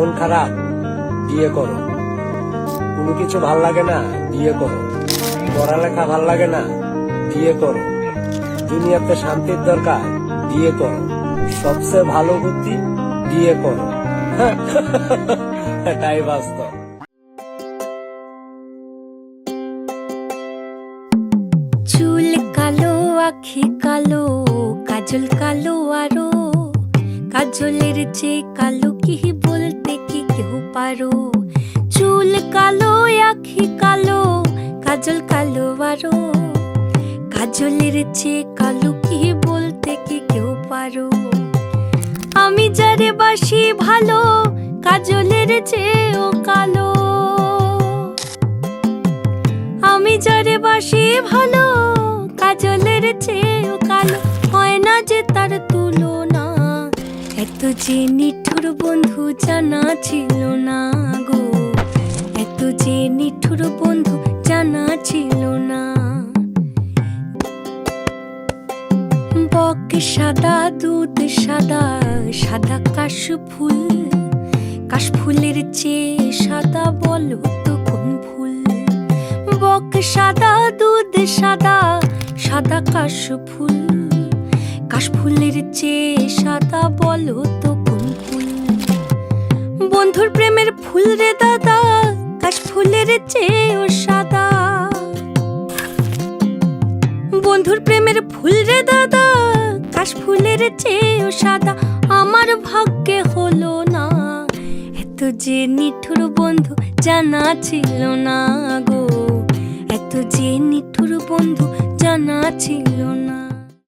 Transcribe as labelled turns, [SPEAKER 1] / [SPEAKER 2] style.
[SPEAKER 1] মন খারাপ, বিয়ে করো। কোনো কিছু ভালো লাগে না, বিয়ে করো। পড়ালেখা ভালো লাগে না, বিয়ে করো। দুনিয়াতে শান্তির দরকার, বিয়ে করো। সবচেয়ে ভালো বুদ্ধি, বিয়ে করো। এটাই বাস্তব।
[SPEAKER 2] চুল কালো, আখি কালো, কাজল কালো আরও। কাজলের চেয়ে কালো কি পারো। চুল কালো, আখি কালো, কাজল কালো আরও। কাজলের চেয়ে কালো কি বলতে কি কেউ পারো? আমি যারে বাসি ভালো, কাজলের চেয়েও কালো। আমি যারে বাসি ভালো, কাজলের চেয়েও কালো। হয় না যে তার তুলনা, এত যে নিঠুর বন্ধু জানা ছিল না গো। এত যে নিঠুর বন্ধু জানা ছিল না। বক সাদা, দুধ সাদা সাদা কাশ ফুল। কাশ ফুলের চেয়ে সাদা বলো তো কোন ফুল? বক সাদা, দুধ সাদা সাদা কাশ ফুল। কাশ ফুলের চেয়ে সাদা বলো তো বন্ধুর প্রেমের ফুল রে দাদা, কাশ ফুলের চেয়েও সাদা। বন্ধুর প্রেমের ফুল রে দাদা, কাশ ফুলের চেয়েও সাদা। আমার ভাগ্যে হলো না, এত যে নিঠুর বন্ধু জানা ছিল না গো। এত যে নিঠুর বন্ধু জানা ছিল না।